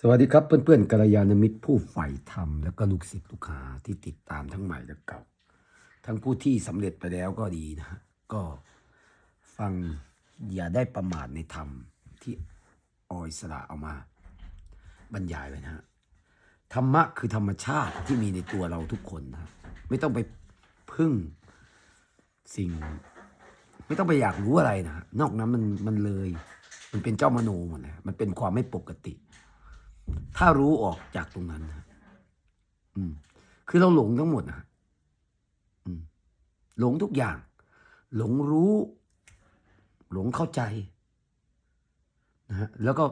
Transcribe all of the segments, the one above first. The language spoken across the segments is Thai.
สวัสดีครับเพื่อนๆกัลยาณมิตรผู้ใฝ่ธรรมแล้วก็ลูกศิษย์ลูกหาที่ติดตามทั้งใหม่และเก่า ทั้งผู้ที่สำเร็จไปแล้วก็ดีนะก็ฟังอย่าได้ประมาทในธรรมที่ออยสระเอามา บรรยายไว้นะ ธรรมะคือธรรมชาติที่มีในตัวเราทุกคนนะไม่ต้องไปพึ่งสิ่ง ไม่ต้องไปอยากรู้อะไรนะฮะนอกนั้นมันมันเลย มันเป็นเจ้ามโนหมดเลยมันเป็นความไม่ปกติ ถ้ารู้ออกจากตรงนั้นนะอืม คือเราหลงทั้งหมดนะอืม หลงทุกอย่าง หลงรู้ หลงเข้าใจนะฮะแล้วก็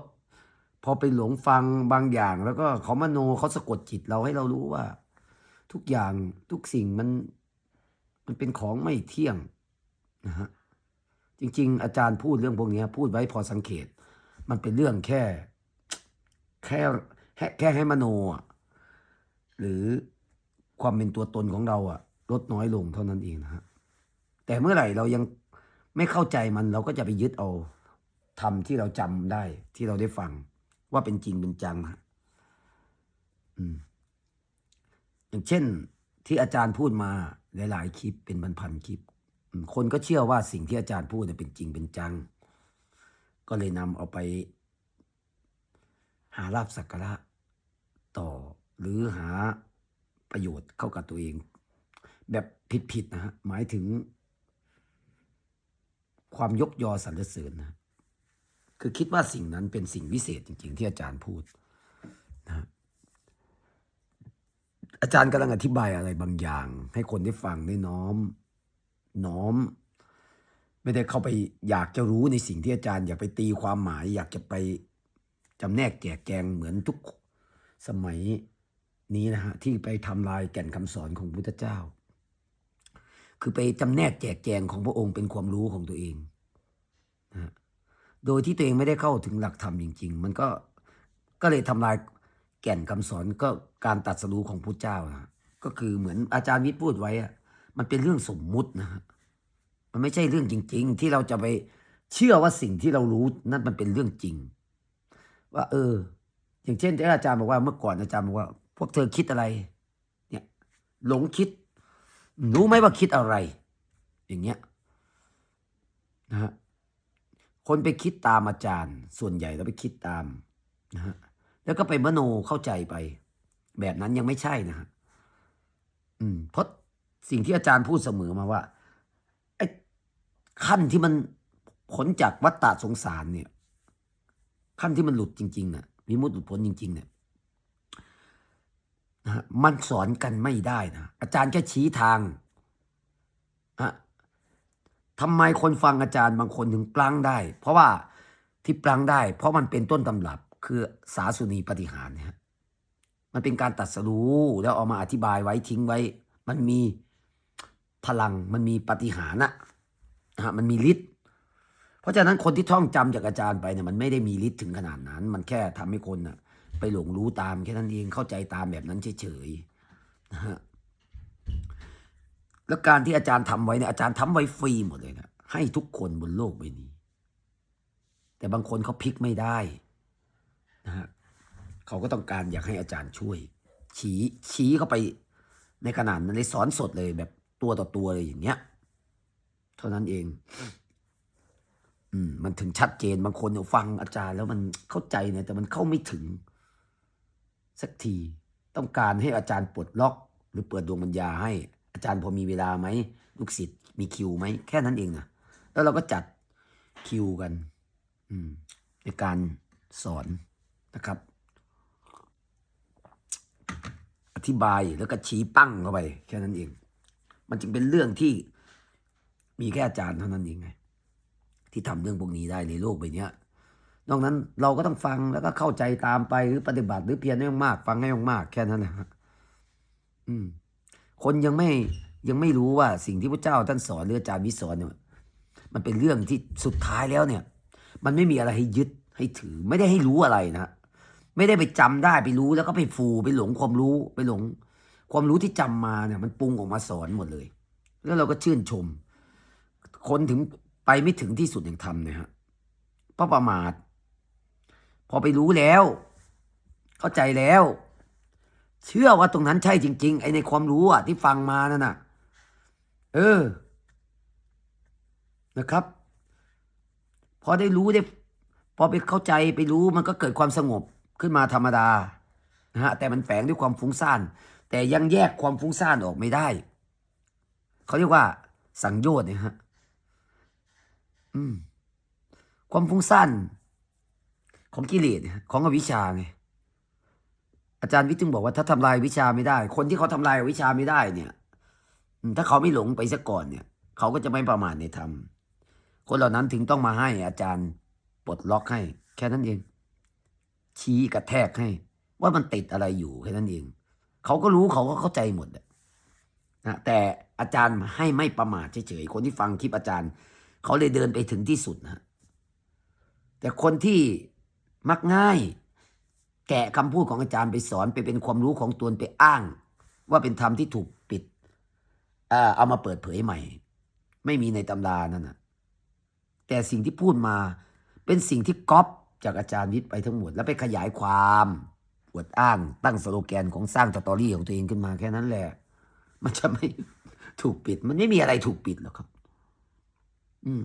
พอไปหลงฟังบางอย่าง แล้วก็เขามโนเขาสะกดจิตเราให้เรารู้ว่า ทุกอย่างทุกสิ่งมันมันเป็นของไม่เที่ยงนะฮะจริง ๆ อาจารย์พูดเรื่องพวกนี้พูดไว้พอสังเกต มันเป็นเรื่องแค่ แค่แค่แค่ให้มโนอะหรือความเป็นตัวตนของเราอะ ลดน้อยลงเท่านั้นเองนะฮะแต่เมื่อไหร่เรายังไม่เข้าใจมันเราก็จะไปยึดเอาทำที่เราจำได้ที่เราได้ฟัง ว่าเป็นจริงเป็นจังฮะอืม อย่างเช่นที่อาจารย์พูดมาหลายๆคลิปเป็นพันๆคลิป คนก็เชื่อว่าสิ่งที่อาจารย์พูดเนี่ยเป็นจริงเป็นจัง ก็เลยนำเอาไป หาลาบสักการะต่อหรือหาประโยชน์เข้ากับตัวเอง แบบผิดๆนะฮะหมายถึง ความยกยอสรรเสริญนะคือคิดว่าสิ่งนั้นเป็นสิ่งวิเศษจริง ๆ ที่อาจารย์พูดนะอาจารย์กำลังอธิบายอะไรบางอย่าง ให้คนได้ฟังได้น้อม น้อม ไม่ได้เข้าไปอยากจะรู้ในสิ่งที่อาจารย์ อยากไปตีความหมาย อยากจะไป จำแนกแจกแจงเหมือนทุกสมัยนี้นะฮะที่ไปทำลายแก่นคำสอนของพุทธเจ้า คือไปจำแนกแจกแจงของพระองค์เป็นความรู้ของตัวเองนะโดยที่ตัวเองไม่ได้เข้าถึงหลักธรรมจริง ๆ มันก็ก็เลยทำลายแก่นคำสอนก็การตัดสรู้ของพุทธเจ้านะก็คือเหมือนอาจารย์วิทย์พูดไว้อะมันเป็นเรื่องสมมุตินะฮะมันไม่ใช่เรื่องจริง ๆ ที่เราจะไปเชื่อว่าสิ่งที่เรารู้นั่นมันเป็นเรื่องจริง ว่า เออ อย่างเช่นที่อาจารย์บอกว่าเมื่อก่อนอาจารย์บอกว่า พวกเธอคิดอะไร เนี่ย หลงคิดรู้ไหมว่าคิดอะไร อย่างเงี้ยนะฮะคนไปคิดตามอาจารย์ ส่วนใหญ่แล้วไปคิดตามนะฮะแล้วก็ไปมโนเข้าใจไป แบบนั้นยังไม่ใช่นะฮะอืมเพราะสิ่งที่อาจารย์พูดเสมอมาว่าไอ้ขั้นที่มันผลจากวัฏฏะสงสารเนี่ย ขั้นที่มันหลุดจริงๆนี่ยมีมุตหลุดพ้นจริงๆเนี่ยนะฮะมันสอนกันไม่ได้นะอาจารย์แค่ชี้ทางฮะทำไมคนฟังอาจารย์บางคนถึงปลังได้ เพราะว่าที่ปลังได้ เพราะมันเป็นต้นตำรับ คือสาสุนีปฏิหารเนี่ยฮะมันเป็นการตัดสรู้แล้วเอามาอธิบายไว้ทิ้งไว้ มันมีพลังมันมีปฏิหารนะนะฮะมันมีฤทธิ์ เพราะฉะนั้นคนที่ท่องจำจากอาจารย์ไปเนี่ยมันไม่ได้มีฤทธิ์ถึงขนาดนั้น มันแค่ทำให้คนน่ะ ไปหลงรู้ตามแค่นั้นเองเข้าใจตามแบบนั้นเฉยๆนะฮะแล้วการที่อาจารย์ทำไว้เนี่ยอาจารย์ทำไว้ฟรีหมดเลยนะให้ทุกคนบนโลกใบนี้ แต่บางคนเขาพลิกไม่ได้นะฮะเขาก็ต้องการอยากให้อาจารย์ช่วย ชี้ชี้เข้าไปในขนาดนั้นเลยสอนสดเลยแบบตัวต่อตัวเลยอย่างเงี้ย เท่านั้นเอง มันถึงชัดเจนบางคนเนี่ยฟังอาจารย์แล้วมันเข้าใจเนี่ยแต่มันเข้าไม่ถึง สักทีต้องการให้อาจารย์ปลดล็อก หรือเปิดดวงปัญญาให้ อาจารย์พอมีเวลาไหมลูกศิษย์มีคิวไหมแค่นั้นเองนะแล้วเราก็จัดคิวกัน อืม ในการสอนนะครับ อธิบายแล้วก็ชี้ปั้งเข้าไป แค่นั้นเอง มันจึงเป็นเรื่องที่มีแค่อาจารย์เท่านั้นเองไง ที่ทำเรื่องพวกนี้ได้ในโลกใบนี้นอกนั้นเราก็ต้องฟังแล้วก็เข้าใจตามไปหรือปฏิบัติหรือเพียรให้มากฟังให้มากแค่นั้นนะฮะอืม คนยังไม่ยังไม่รู้ว่าสิ่งที่พระเจ้าท่านสอนหรืออาจารย์วิสอนเนี่ยมันเป็นเรื่องที่สุดท้ายแล้วเนี่ย มันไม่มีอะไรให้ยึดให้ถือ ไม่ได้ให้รู้อะไรนะไม่ได้ไปจำได้ไปรู้แล้วก็ไปฟูไปหลงความรู้ไปหลง ความรู้ที่จำมาเนี่ย มันปรุงออกมาสอนหมดเลย แล้วเราก็ชื่นชม คนถึง ไปไม่ถึงที่สุดแห่งธรรมเนี่ยฮะเพราะประมาท พอไปรู้แล้ว เข้าใจแล้ว เชื่อว่าตรงนั้นใช่จริง ๆ ไอ้ในความรู้อะที่ฟังมานั่นน่ะ เออ นะครับ พอได้รู้ได้ พอไปเข้าใจไปรู้มันก็เกิดความสงบขึ้นมาธรรมดานะฮะแต่มันแฝงด้วยความฟุ้งซ่าน แต่ยังแยกความฟุ้งซ่านออกไม่ได้ เขาเรียกว่า สังโยชน์เนี่ยฮะ อืม ความฟุ้งซ่านของกิเลสของอวิชชาไงอาจารย์วิจึงบอกว่าถ้าทำลายวิชาไม่ได้ คนที่เขาทำลายวิชาไม่ได้เนี่ยถ้าเขาไม่หลงไปซะก่อนเนี่ย เขาก็จะไม่ประมาทในธรรมคนเหล่านั้นถึงต้องมาให้อาจารย์ปลดล็อกให้ แค่นั้นเอง ชี้กระแทกให้ ว่ามันติดอะไรอยู่แค่นั้นเอง เขาก็รู้เขาก็เข้าใจหมดนะแต่อาจารย์ให้ไม่ประมาทเฉยๆคนที่ฟังคลิปอาจารย์ เขาเลยเดินไปถึงที่สุดนะแต่คนที่มักง่าย แกะคำพูดของอาจารย์ไปสอนไปเป็นความรู้ของตนไปอ้าง ว่าเป็นธรรมที่ถูกปิดเอ่อเอามาเปิดเผยใหม่ ไม่มีในตำรานั่นนะแต่สิ่งที่พูดมาเป็นสิ่งที่ก๊อปจากอาจารย์วิทย์ไปทั้งหมด แล้วไปขยายความอวดอ้างตั้งสโลแกนของสร้างสตอรี่ของตัวเองขึ้นมาแค่นั้นแหละ มันจะไม่ถูกปิด มันไม่มีอะไรถูกปิดหรอกครับ อืม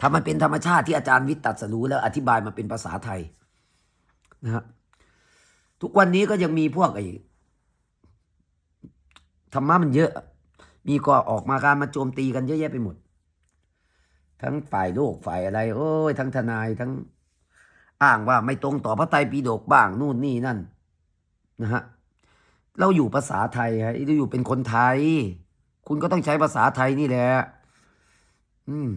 ถ้ามันเป็นธรรมชาติที่อาจารย์วิทย์ตัดสรู้แล้วอธิบายมาเป็นภาษาไทยนะฮะทุกวันนี้ก็ยังมีพวกไอ้ธรรมะมันเยอะ มีก็ออกมาการมาโจมตีกันเยอะแยะไปหมด ทั้งฝ่ายโลกฝ่ายอะไร โอ้ยทั้งทนายทั้งอ้างว่าไม่ตรงต่อพระไตรปิฎกบ้างนู่นนี่นั่นนะฮะเราอยู่ภาษาไทยฮะเราอยู่เป็นคนไทย คุณก็ต้องใช้ภาษาไทยนี่แหละ อืม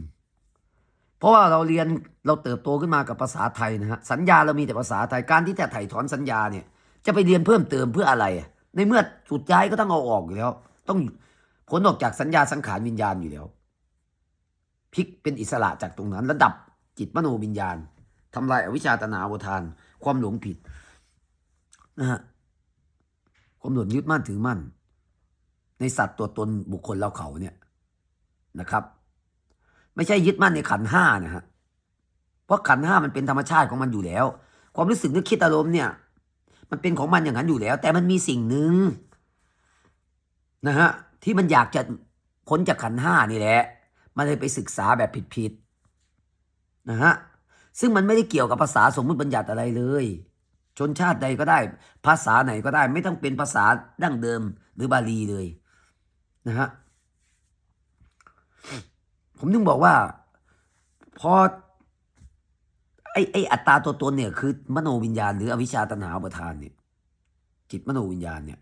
เพราะว่าเราเรียนเราเติบโตขึ้นมากับภาษาไทยนะฮะสัญญาเรามีแต่ภาษาไทยการที่จะถ่ายถอนสัญญาเนี่ย จะไปเรียนเพิ่มเติมเพื่ออะไร ในเมื่อสุดท้ายก็ต้องเอาออกอยู่แล้ว ต้องผลออกจากสัญญาสังขารวิญญาณอยู่แล้วพลิกเป็นอิสระจากตรงนั้น ระดับจิตมโนวิญญาณทำลายอวิชชาตนาวทาน ความหลงผิดนะฮะความหลงยึดมั่นถือมั่น ในสัตว์ตัวตนบุคคลเราเขาเนี่ยนะครับ ไม่ใช่ยึดมั่นในขันห้านะฮะเพราะขันห้ามันเป็นธรรมชาติของมันอยู่แล้ว ความรู้สึกนึกคิดอารมณ์เนี่ย มันเป็นของมันอย่างนั้นอยู่แล้ว แต่มันมีสิ่งหนึ่งนะฮะที่มันอยากจะพ้นจากขันห้านี่แหละ มันเลยไปศึกษาแบบผิดๆนะฮะซึ่งมันไม่ได้เกี่ยวกับภาษาสมมติบัญญัติอะไรเลย ชนชาติใดก็ได้ ภาษาไหนก็ได้ ไม่ต้องเป็นภาษาดั้งเดิมหรือบาลีเลยนะฮะ ผมถึงบอกว่า พอไอ้ไอ้อัตตาตัวตนเนี่ยคือ มโนวิญญาณ หรืออวิชชาตนาอุปทานเนี่ย จิตมโนวิญญาณเนี่ย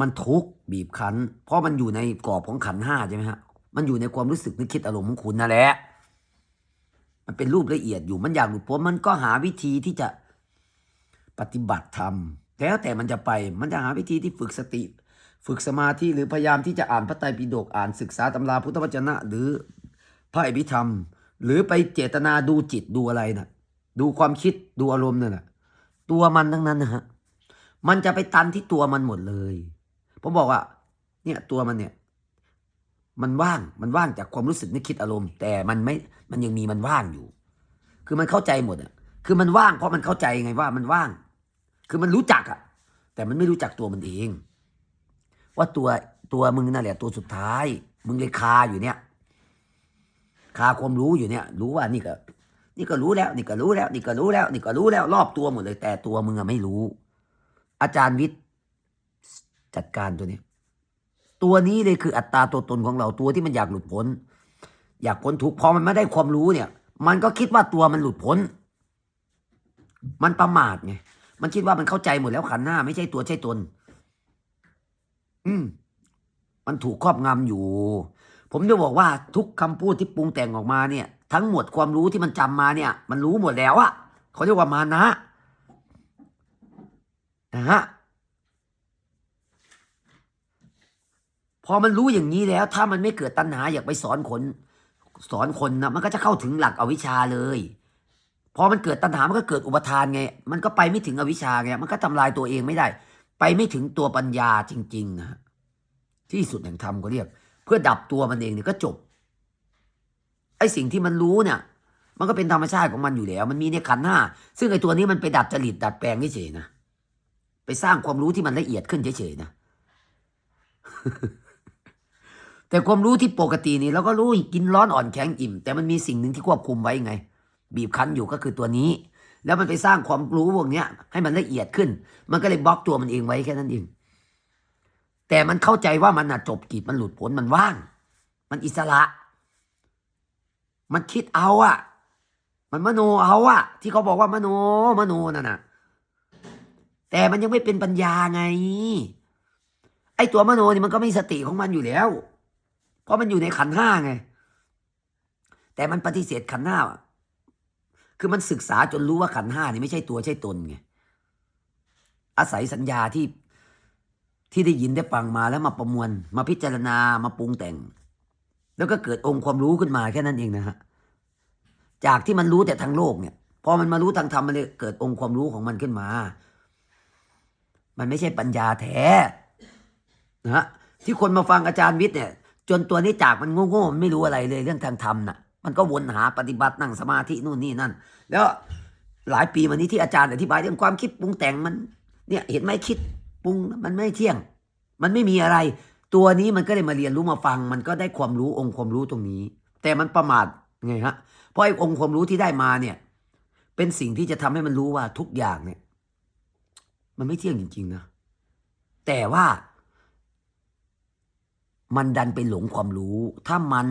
มันทุกข์บีบคั้น เพราะมันอยู่ในกรอบของขันห้าใช่ไหมฮะมันอยู่ในความรู้สึกนึกคิดอารมณ์ของคุณนั่นแหละมันเป็นรูปละเอียดอยู่มันอยากหลุดพ้นมันก็หาวิธีที่จะปฏิบัติธรรมแล้วแต่มันจะไปมันจะหาวิธีที่ฝึกสติ ฝึกสมาธิหรือพยายามที่จะอ่านพระไตรปิฎกอ่านศึกษาตำราพุทธวจนะ หรือ ระอภิธรรม หรือไปเจตนาดูจิตดูอะไรนะ่ะ ดูความคิดดูอารมณ์นั่นแหละตัวมันทั้งนั้นนะฮะมันจะไปตันที่ตัวมันหมดเลยผมบอกว่า เนี่ยตัวมันเนี่ย มันว่างมันว่างจากความรู้สึกนึกคิดอารมณ์ แต่มันไม่มันยังมีมันว่างอยู่ คือมันเข้าใจหมดอะ คือมันว่างเพราะมันเข้าใจไงว่ามันว่าง คือมันรู้จักอะ แต่มันไม่รู้จักตัวมันเอง ว่าตัวตัวมึงนั่นแหละตัวสุดท้าย มึงเลยคาอยู่เนี่ย คาความรู้อยู่เนี่ย รู้ว่านี่ก็ นี่ก็รู้แล้ว นี่ก็รู้แล้ว นี่ก็รู้แล้ว นี่ก็รู้แล้ว รอบตัวหมดเลย แต่ตัวมึงอะไม่รู้ อาจารย์วิทย์จัดการตัวนี้ ตัวนี้เลยคืออัตราตัวตนของเราตัวที่มันอยากหลุดพ้น อยากพ้นทุกข์พอมันไม่ได้ความรู้เนี่ย มันก็คิดว่าตัวมันหลุดพ้น มันประมาทไงมันคิดว่ามันเข้าใจหมดแล้วขันหน้า ไม่ใช่ตัวใช่ตน อืมมันถูกครอบงำอยู่ ผมจะบอกว่าทุกคำพูดที่ปรุงแต่งออกมาเนี่ย ทั้งหมดความรู้ที่มันจำมาเนี่ย มันรู้หมดแล้วอะเขาเรียกว่ามานะนะฮะพอมันรู้อย่างนี้แล้ว ถ้ามันไม่เกิดตัณหาอยากไปสอนคนสอนคนนะมันก็จะเข้าถึงหลักอวิชชาเลยพอมันเกิดตัณหา มันก็เกิดอุปทานไง มันก็ไปไม่ถึงอวิชชาไง มันก็ทำลายตัวเองไม่ได้ ไปไม่ถึงตัวปัญญาจริงๆนะฮะที่สุดแห่งธรรมก็เรียก เพื่อดับตัวมันเองเนี่ยก็จบไอ้สิ่งที่มันรู้เนี่ย มันก็เป็นธรรมชาติของมันอยู่แล้ว มันมีในขันห้าซึ่งไอ้ตัวนี้มันไปดัดจริตดัดแปลงเฉยๆนะไปสร้างความรู้ที่มันละเอียดขึ้นเฉยๆนะแต่ความรู้ที่ปกตินี่เราก็รู้กินร้อนอ่อนแข็งอิ่ม แต่มันมีสิ่งหนึ่งที่ควบคุมไว้ไง บีบคั้นอยู่ก็คือตัวนี้ แล้วมันไปสร้างความรู้พวกเนี้ยให้มันละเอียดขึ้น มันก็เลยบล็อกตัวมันเองไว้แค่นั้นเอง แต่มันเข้าใจว่ามันน่ะจบกิจมันหลุดพ้นมันว่าง มันอิสระ มันคิดเอาอะมันมโนเอาอะที่เขาบอกว่ามโนมโนนั่นน่ะ แต่มันยังไม่เป็นปัญญาไง ไอตัวมโนนี่มันก็ไม่สติของมันอยู่แล้ว เพราะมันอยู่ในขันห้าไง แต่มันปฏิเสธขันห้าอะคือมันศึกษาจนรู้ว่าขันห้านี่ไม่ใช่ตัวใช่ตนไงอาศัยสัญญาที่ ที่ได้ยินได้ฟังมาแล้วมาประมวล มาพิจารณามาปรุงแต่ง แล้วก็เกิดองค์ความรู้ขึ้นมาแค่นั้นเองนะฮะจากที่มันรู้แต่ทางโลกเนี่ยพอมันมารู้ทางธรรมมันเลยเกิดองค์ความรู้ของมันขึ้นมา มันไม่ใช่ปัญญาแท้นะฮะที่คนมาฟังอาจารย์วิทย์เนี่ย จนตัวนี้จากมันโง่ๆมันไม่รู้อะไรเลยเรื่องทางธรรมน่ะ มันก็วนหาปฏิบัตินั่งสมาธินู่นนี่นั่น แล้วหลายปีมานี้ที่อาจารย์อธิบายเรื่องความคิดปรุงแต่งมัน เนี่ยเห็นไหมคิด ปรุงมันไม่เที่ยง มันไม่มีอะไร ตัวนี้มันก็เลยมาเรียนรู้มาฟัง มันก็ได้ความรู้องค์ความรู้ตรงนี้ แต่มันประมาทไงฮะเพราะไอ้องค์ความรู้ที่ได้มาเนี่ย เป็นสิ่งที่จะทำให้มันรู้ว่าทุกอย่างเนี่ย มันไม่เที่ยงจริง ๆนะแต่ว่า มันดันไปหลงความรู้ ถ้ามัน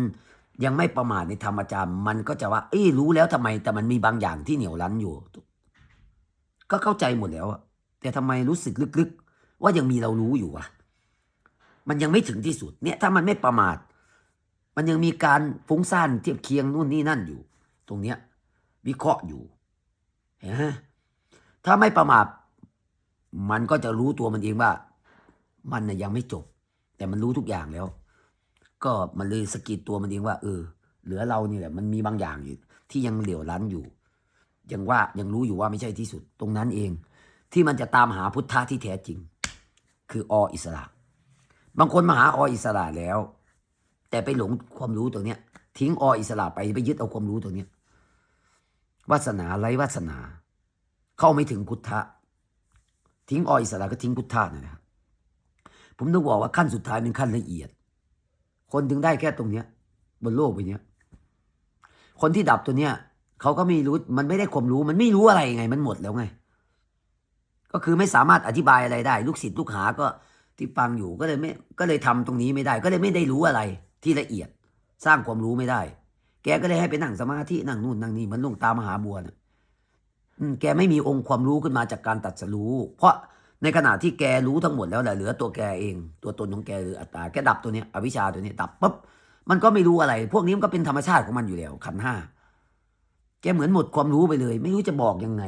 ยังไม่ประมาทในธรรมจารย์มันก็จะว่า เอ้ยรู้แล้วทำไม แต่มันมีบางอย่างที่เหนียวรั้นอยู่ ก็เข้าใจหมดแล้วอะแต่ทำไมรู้สึกลึกๆ ว่ายังมีเรารู้อยู่วะมันยังไม่ถึงที่สุด เนี่ย ถ้ามันไม่ประมาท มันยังมีการฟุ้งซ่านเทียบเคียงนู่นนี่นั่นอยู่ ตรงเนี้ย วิเคราะห์อยู่เห็นไหมถ้าไม่ประมาทมันก็จะรู้ตัวมันเองว่า มันน่ะยังไม่จบ แต่มันรู้ทุกอย่างแล้ว ก็มันเลยสกิดตัวมันเองว่า เออ เหลือเรานี่แหละ มันมีบางอย่างอยู่ที่ยังเหลียวรั้นอยู่ ยังว่ายังรู้อยู่ว่าไม่ใช่ที่สุด ตรงนั้นเอง ที่มันจะตามหาพุทธะที่แท้จริง คือออิสระ บางคนมาหาออิสระแล้ว แต่ไปหลงความรู้ตรงเนี้ย ทิ้งออิสระไปไปยึดเอาความรู้ตรงเนี้ยวาสนาไร้วาสนา เข้าไม่ถึงพุทธะ ทิ้งออิสระก็ทิ้งพุทธะนะครับผมต้องบอกว่าขั้นสุดท้ายเป็นขั้นละเอียด คนถึงได้แค่ตรงเนี้ย บนโลกใบเนี้ย คนที่ดับตัวเนี้ยเขาก็ไม่รู้มันไม่ได้ความรู้ มันไม่รู้อะไรไง มันหมดแล้วไง ก็คือไม่สามารถอธิบายอะไรได้ ลูกศิษย์ลูกหาก็ที่ฟังอยู่ก็เลยไม่ก็เลยทำตรงนี้ไม่ได้ ก็เลยไม่ได้รู้อะไรที่ละเอียด สร้างความรู้ไม่ได้ แกก็เลยให้ไปนั่งสมาธินั่งนู่นนั่งนี่มันลงตามหาบัวนะอืมแกไม่มีองค์ความรู้ขึ้นมาจากการตัดสรู้ เพราะในขณะที่แกรู้ทั้งหมดแล้วแหละเหลือตัวแกเอง ตัวตนของแกหรืออัตตาแกดับตัวเนี้ยอวิชชาตัวเนี้ยดับปุ๊บมันก็ไม่รู้อะไร พวกนี้มันก็เป็นธรรมชาติของมันอยู่แล้วขันห้าแกเหมือนหมดความรู้ไปเลย ไม่รู้จะบอกยังไง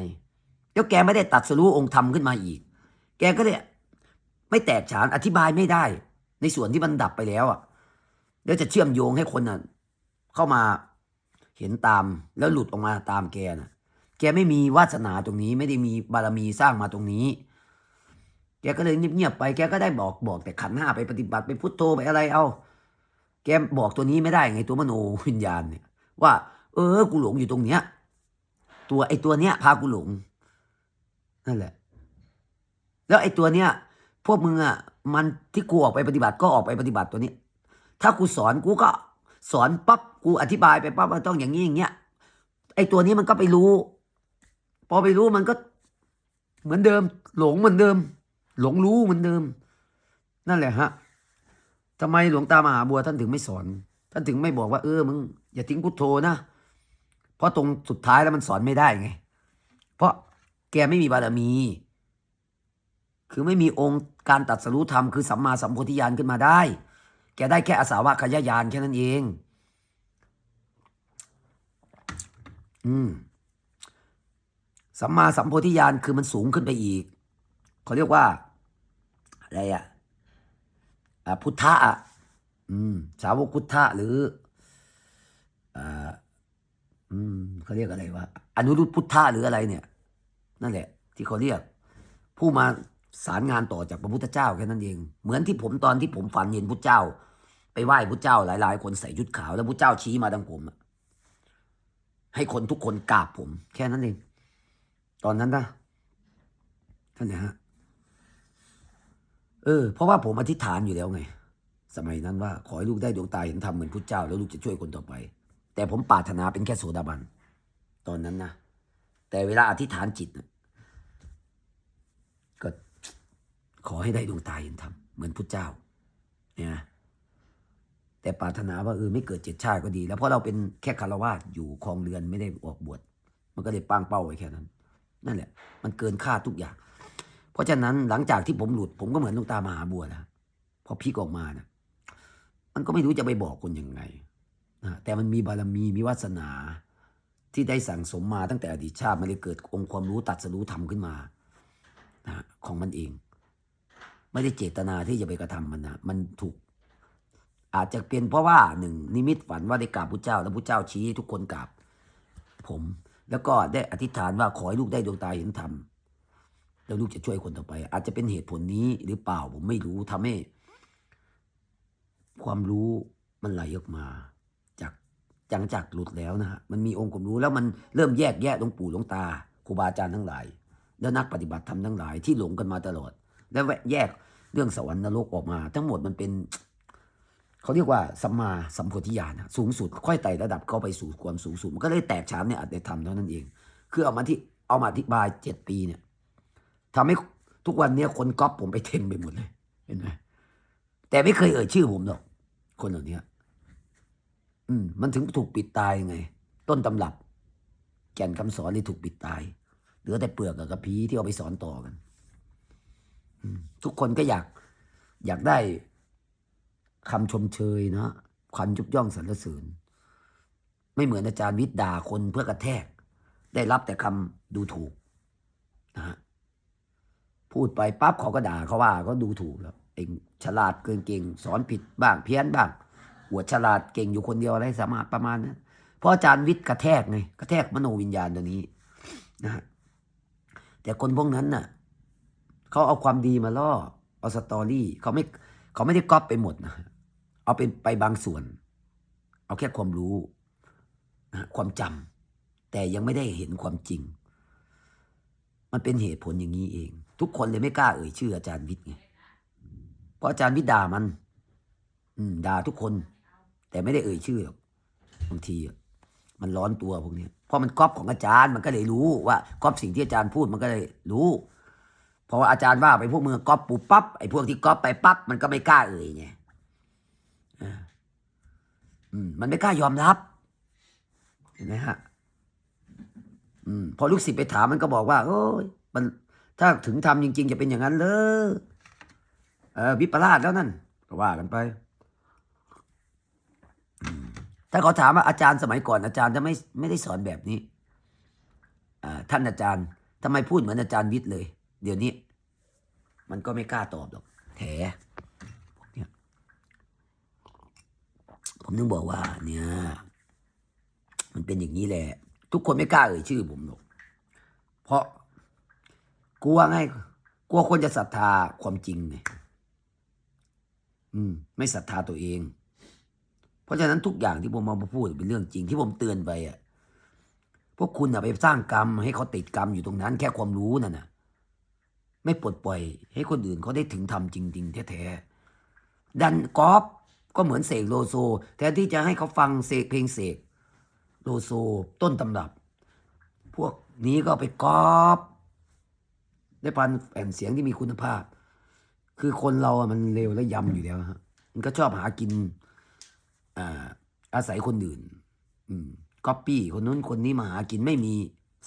แล้วแกไม่ได้ตัดสรู้องค์ธรรมขึ้นมาอีก แกก็เลยไม่แตกฉานอธิบายไม่ได้ ในส่วนที่มันดับไปแล้วอะแล้วจะเชื่อมโยงให้คนน่ะเข้ามาเห็นตามแล้วหลุดออกมาตามแกน่ะ แกไม่มีวาสนาตรงนี้ ไม่ได้มีบารมีสร้างมาตรงนี้ แกก็เลยเงียบๆไป แกก็ได้บอกบอกแต่ขันห้าไปปฏิบัติไปพุทโธไปอะไรเอา แกบอกตัวนี้ไม่ได้ไงตัวมโนวิญญาณเนี่ย ว่า เออ กูหลงอยู่ตรงเนี้ย ตัวไอ้ตัวเนี้ยพากูหลง นั่นแหละ แล้วไอ้ตัวเนี้ย พวกมึงอะมันที่กูออกไปปฏิบัติก็ออกไปปฏิบัติตัวนี้ ถ้ากูสอนกูก็สอนปั๊บกูอธิบายไปปั๊บมันต้องอย่างนี้อย่างเงี้ยไอ้ตัวนี้มันก็ไปรู้ พอไปรู้มันก็ เหมือนเดิม หลงเหมือนเดิม หลงรู้เหมือนเดิม นั่นแหละฮะทำไมหลวงตามหาบัวท่านถึงไม่สอน ท่านถึงไม่บอกว่าเออมึงอย่าทิ้งพุทโธนะเพราะตรงสุดท้ายแล้วมันสอนไม่ได้ไง เพราะ กไม่มีบารมี คือไม่มีองค์การตัดสรู้ธรรมคือสัมมาสัมโพธิญาณขึ้นมาได้ แกได้แค่อาสาวะขยายานแค่นั้นเอง อืมสัมมาสัมโพธิญาณคือมันสูงขึ้นไปอีกเขาเรียกว่า อะไรอะอะพุทธะอะอืมสาวกพุทธะหรืออ่าอืมเขาเรียกอะไรวะอนุรุตพุทธะหรืออะไรเนี่ย นั่นแหละ ที่เขาเรียก ผู้มาสารงานต่อจากพระพุทธเจ้าแค่นั้นเอง เหมือนที่ผมตอนที่ผมฝันเห็นพุทธเจ้า ไปไหว้พุทธเจ้าหลาย ๆ คนใส่ชุดขาวแล้วพุทธเจ้าชี้มาทางผมให้คนทุกคนกราบผม แค่นั้นเอง ตอนนั้นนะท่านนะฮะเออเพราะว่าผมอธิษฐานอยู่แล้วไง สมัยนั้นว่าขอให้ลูกได้ดวงตาเห็นธรรมเหมือนพุทธเจ้า แล้วลูกจะช่วยคนต่อไป แต่ผมปรารถนาเป็นแค่โสดาบัน ตอนนั้นนะ แต่เวลาอธิษฐานจิตก็ขอให้ได้ดวงตาเห็นธรรมเหมือนพุทธเจ้าเนี่ยนะแต่ปรารถนาว่าเออไม่เกิดเจ็ดชาติก็ดี แล้วเพราะเราเป็นแค่คารวาสอยู่คลองเรือนไม่ได้ออกบวชมันก็เลยป้างเป้าไว้แค่นั้น นั่นแหละ มันเกินค่าทุกอย่าง เพราะฉะนั้นหลังจากที่ผมหลุด ผมก็เหมือนหลูกตามหาบัวนะพอพลิกออกมานะมันก็ไม่รู้จะไปบอกคนยังไงนะแต่มันมีบารมีมีวาสนา ที่ได้สั่งสมมาตั้งแต่อดีตชาติมันเลยเกิดองค์ความรู้ตัดสรู้ธรรมขึ้นมานะของมันเอง ไม่ได้เจตนาที่จะไปกระทำมันนะมันถูก อาจจะเป็นเพราะว่าหนึ่งนิมิตฝันว่าได้กราบพระเจ้า แล้วพระเจ้าชี้ทุกคนกราบ ผม แล้วก็ได้อธิษฐานว่าขอให้ลูกได้ดวงตาเห็นธรรมแล้วลูกจะช่วยคนต่อไป อาจจะเป็นเหตุผลนี้หรือเปล่าผมไม่รู้ทำให้ ความรู้มันไหลออกมา จังจากหลุดแล้วนะฮะมันมีองค์ความรู้แล้วมันเริ่มแยกแยะหลวงปู่หลวงตาครูบาอาจารย์ทั้งหลาย แล้วนักปฏิบัติธรรมทั้งหลายที่หลงกันมาตลอด แล้วแยกเรื่องสวรรค์นรกออกมา ทั้งหมดมันเป็นเขาเรียกว่าสัมมาสัมโพธิญาณอะสูงสุด ค่อยไต่ระดับเข้าไปสู่ความสูงสุดมันก็เลยแตกฉานเนี่ยอัตธรรมเท่านั้นเอง คือเอามาที่เอามาอธิบายเจ็ดปีเนี่ยทำให้ทุกวันเนี้ยคนก๊อปผมไปเต็มไปหมดเลยเห็นไหมแต่ไม่เคยเอ่ยชื่อผมหรอกคนเหล่านี้ อืมมันถึงถูกปิดตายไง ต้นตำรับ แก่นคำสอนเลยถูกปิดตายเหลือแต่เปลือกกับกระพี้ที่เอาไปสอนต่อกันอืมทุกคนก็อยาก อยากได้คำชมเชยนะควันยุบย่องสรรเสริญ ไม่เหมือนอาจารย์วิทย์ด่าคนเพื่อกระแทก ได้รับแต่คำดูถูกนะฮะพูดไปปั๊บเขาก็ด่าเขาว่าเขาดูถูกแล้วเองฉลาดเกินเก่ง สอนผิดบ้างเพี้ยนบ้าง อวดฉลาดเก่งอยู่คนเดียวอะไรสามารถประมาณนั้นเพราะอาจารย์วิทย์กระแทกไงกระแทกมโนวิญญาณตัวนี้นะฮะแต่คนพวกนั้นน่ะเขาเอาความดีมาล่อเอาสตอรี่เขาไม่เขาไม่ได้ก๊อปไปหมดนะเอาเป็นไปบางส่วน เอาแค่ความรู้นะความจำแต่ยังไม่ได้เห็นความจริง มันเป็นเหตุผลอย่างนี้เอง ทุกคนเลยไม่กล้าเอ่ยชื่ออาจารย์วิทย์ไงเพราะอาจารย์วิทย์ด่ามัน อืมด่าทุกคน แต่ไม่ได้เอ่ยชื่อหรอกบางทีมันร้อนตัวพวกนี้เพราะมันก๊อปของอาจารย์มันก็เลยรู้ว่าก๊อปสิ่งที่อาจารย์พูดมันก็เลยรู้เพราะว่าอาจารย์ว่าไปพวกมือก๊อปปุ๊บปั๊บไอ้พวกที่ก๊อปไปปั๊บมันก็ไม่กล้าเอ่ยไงอ่าอืมมันไม่กล้ายอมรับ เห็นไหมฮะอืมพอลูกศิษย์ไปถามมันก็บอกว่า โอ้ยมัน ถ้าถึงทำจริง ๆ จะเป็นอย่างนั้นเลยเออวิปลาสแล้วนั่นก็ว่ากันไป ถ้าเขาถามว่าอาจารย์สมัยก่อนอาจารย์จะไม่ไม่ได้สอนแบบนี้ท่านอาจารย์ทำไมพูดเหมือนอาจารย์วิทย์เลย เดี๋ยวนี้ มันก็ไม่กล้าตอบหรอกแถพวกเนี้ยผมถึงบอกว่า เนี่ย มันเป็นอย่างนี้แหละ ทุกคนไม่กล้าเอ่ยชื่อผมหรอกเพราะกลัวไงกลัวคนจะศรัทธาความจริงไงอืม ไม่ศรัทธาตัวเอง เพราะฉะนั้นทุกอย่างที่ผมมาพูดเป็นเรื่องจริงที่ผมเตือนไปอะพวกคุณอะไปสร้างกรรม ให้เขาติดกรรมอยู่ตรงนั้น แค่ความรู้นั่นน่ะ ไม่ปลดปล่อย ให้คนอื่นเขาได้ถึงทำจริง ๆ แท้ๆดันกอฟก็เหมือนเสกโลโซ แทนที่จะให้เขาฟังเสกเพลงเสกโลโซต้นตำรับ พวกนี้ก็ไปกอฟได้พันแผ่นเสียงที่มีคุณภาพ คือคนเราอะมันเลวและยำอยู่แล้วฮะมันก็ชอบหากิน อาศัยคนอื่น อืมก๊อปปี้คนนู้นคนนี้มาหากินไม่มี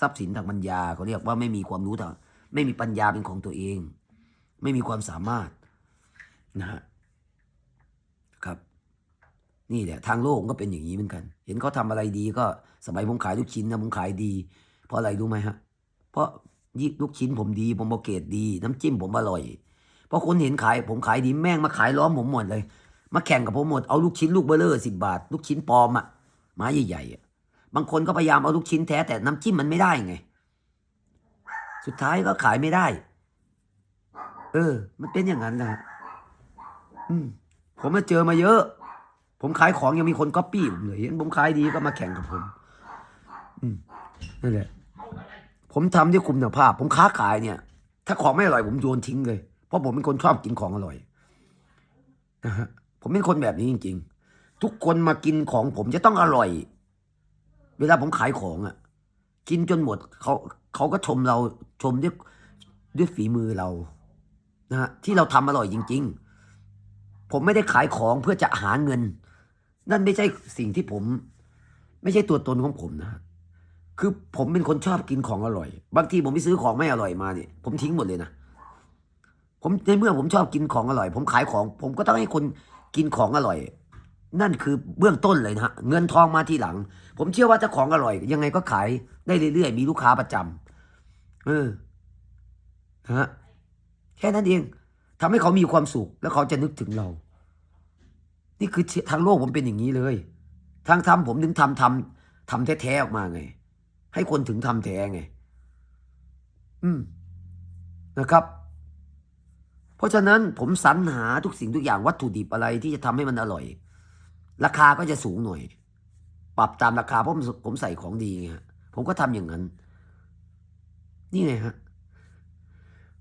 ทรัพย์สินทางปัญญาเขาเรียกว่าไม่มีความรู้ทางไม่มีปัญญาเป็นของตัวเอง ไม่มีความสามารถนะฮะครับ นี่แหละ ทางโลกก็เป็นอย่างนี้เหมือนกัน เห็นเขาทำอะไรดีก็สมัยผมขายลูกชิ้นนะผมขายดี เพราะอะไรรู้ไหมฮะ เพราะยิ่ลูกชิ้นผมดี ผมบอเกรดดี น้ำจิ้มผมอร่อยเพราะคนเห็นขาย ผมขายดีแม่งมาขายล้อมผมหมดเลย มาแข่งกับผมหมด เอาลูกชิ้นลูกเบลเลอร์สิบบาท ลูกชิ้นปลอมอะไม้ใหญ่ๆอะบางคนก็พยายามเอาลูกชิ้นแท้แต่น้ำจิ้มมันไม่ได้ไง สุดท้ายก็ขายไม่ได้ เออ มันเป็นอย่างนั้นนะอืม ผมมาเจอมาเยอะ ผมขายของยังมีคนก๊อปปี้ผมเลยเห็นผมขายดีก็มาแข่งกับผม อืมนั่นแหละ ผมทำด้วยคุณภาพ ผมค้าขายเนี่ย ถ้าของไม่อร่อยผมโยนทิ้งเลย เพราะผมเป็นคนชอบกินของอร่อยนะฮะ ผมเป็นคนแบบนี้จริง ๆ ทุกคนมากินของผมจะต้องอร่อย เวลาผมขายของอะ่ะ กินจนหมดเขาเขาก็ชมเราชมด้วยด้วยฝีมือเรานะฮะที่เราทำอร่อยจริง ๆ ผมไม่ได้ขายของเพื่อจะหาเงิน นั่นไม่ใช่สิ่งที่ผม ไม่ใช่ตัวตนของผมนะฮะคือผมเป็นคนชอบกินของอร่อย บางทีผมไปซื้อของไม่อร่อยมาเนี่ยผมทิ้งหมดเลยนะผมในเมื่อผมชอบกินของอร่อย ผมขายของ ผมก็ต้องให้คน กินของอร่อย นั่นคือเบื้องต้นเลยนะฮะเงินทองมาทีหลัง ผมเชื่อว่าถ้าของอร่อย ยังไงก็ขายได้เรื่อยๆ มีลูกค้าประจำเออฮะแค่นั้นเองทำให้เขามีความสุข แล้วเขาจะนึกถึงเรา นี่คือทางโลกผมเป็นอย่างนี้เลย ทางธรรมผมถึงทำทำทำแท้ๆออกมาไง ให้คนถึงทำแท้ไง อืมนะครับ เพราะฉะนั้นผมสรรหาทุกสิ่งทุกอย่างวัตถุดิบอะไรที่จะทำให้มันอร่อย ราคาก็จะสูงหน่อย ปรับตามราคาเพราะผมใส่ของดีไงฮะผมก็ทำอย่างนั้น นี่ไงฮะ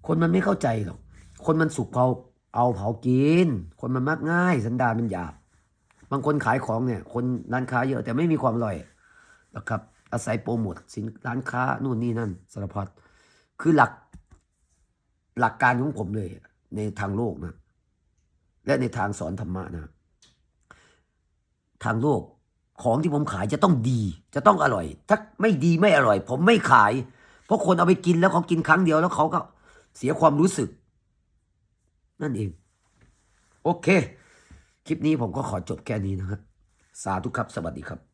คนมันไม่เข้าใจหรอก คนมันสุกเผาเอาเผากิน คนมันมักง่าย สันดานมันหยาบ บางคนขายของเนี่ย คนร้านค้าเยอะแต่ไม่มีความอร่อยนะครับ อาศัยโปรโมทสินร้านค้านู่นนี่นั่นสารพัดคือหลักหลักการของผมเลย ในทางโลกนะ และในทางสอนธรรมะนะ ทางโลกของที่ผมขายจะต้องดี จะต้องอร่อย ถ้าไม่ดีไม่อร่อย ผมไม่ขาย เพราะคนเอาไปกินแล้วเขากินครั้งเดียวแล้วเขาก็เสียความรู้สึก นั่นเอง โอเค คลิปนี้ผมก็ขอจบแค่นี้นะฮะสาธุครับ สวัสดีครับ